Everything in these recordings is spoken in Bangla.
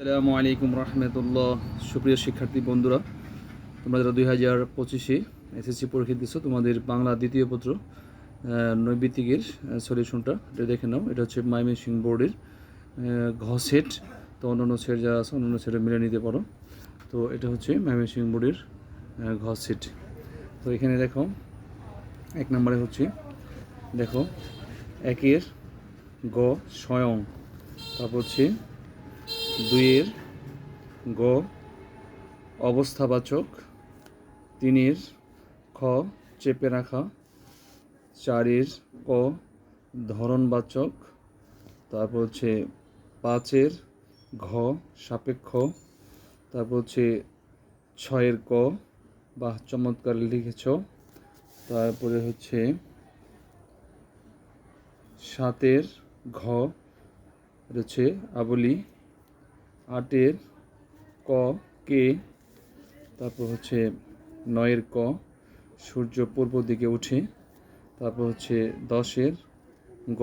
আসসালামু আলাইকুম রহমতুল্লাহ। সুপ্রিয় শিক্ষার্থী বন্ধুরা তোমরা যারা দুই হাজার পঁচিশে এসএসসি পরীক্ষা দিচ্ছ তোমাদের বাংলা দ্বিতীয় পত্র নৈবিত্তিকের সলিউশনটা এটা দেখে নাও। এটা হচ্ছে মাইমেসিং বোর্ডের আহ, ঘ সেট। তো অন্যান্য সেট যারা আছে অন্যান্য সেটে মিলে নিতে পারো। তো এটা হচ্ছে মাইমেসিং বোর্ডের আহ, ঘ সেট। তো এখানে দেখো এক নম্বরে হচ্ছে দেখো একের গ স্বয়ং। তারপর হচ্ছে দুইয়ের গ, অবস্থাবাচক। তিনের খ, চেপে রাখা। চারের ক, ধরনবাচক। তারপর হচ্ছে পাঁচের ঘ, সাপেক্ষ। তারপর হচ্ছে ছয়ের ক, বা চমৎকার লিখেছ। তারপরে হচ্ছে সাতের ঘ হচ্ছে আবলি। আটের ক, কে, তারপর হচ্ছে নয়ের ক, সূর্য পূর্ব দিকে উঠে, তারপর হচ্ছে দশের গ,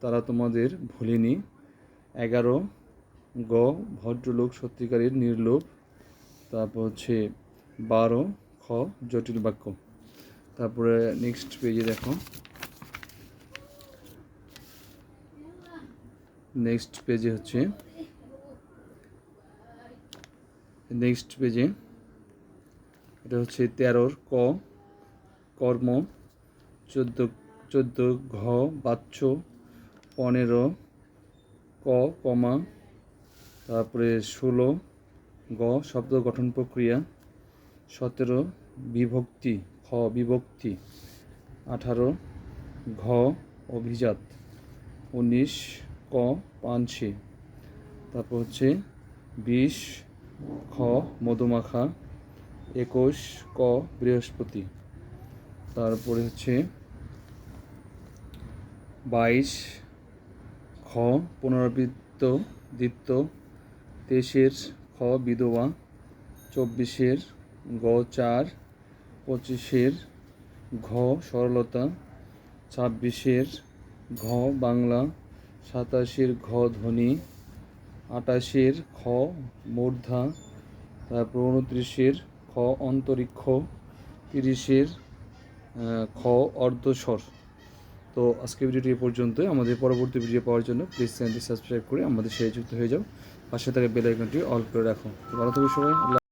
তারা তোমাদের ভুলেনি, এগারো, গ, ভদ্রলোক সত্যিকারের নির্লোভ, তারপর হচ্ছে বারো, খ, জটিল বাক্য। তারপরে নেক্সট পেজে দেখো। নেক্সট পেজে হচ্ছে নেক্সট পেজে। এটা হচ্ছে তেরোর ক, কর্ম, চোদ্দ চোদ্দ ঘ, বাচ্চ, পনেরো, ক, কমা, তারপরে ষোলো, গ, শব্দ গঠন প্রক্রিয়া, সতেরো, বিভক্তি খ বিভক্তি, আঠারো, ঘ, অভিজাত, উনিশ, ক পাঞ্ছি তারপর হচ্ছে বিশ খ, মধুমাখা, একুশ, ক, বৃহস্পতি। তারপরে হচ্ছে বাইশ, খ, পুনরাবৃত্ত, দ্বিত্ব, তেইশের খ, বিধবা, চব্বিশের গ, চার, পঁচিশের ঘ, সরলতা, ছাব্বিশের ঘ, বাংলা, সাতাশের ঘ, ধ্বনি আটাশের খ, মূর্ধা। তারপর উনত্রিশের খ, অন্তরিক্ষ। তিরিশের খ, অর্ধস্বর। তো আজকে ভিডিওটি এ পর্যন্ত আমাদের পরবর্তী ভিডিও পাওয়ার জন্য প্লিজ চ্যানেলটি সাবস্ক্রাইব করে আমাদের সাথে যুক্ত হয়ে যাও। পাশে থাকা বেল আইকনটি অল করে রাখো। ভালো থাকবে সবাই।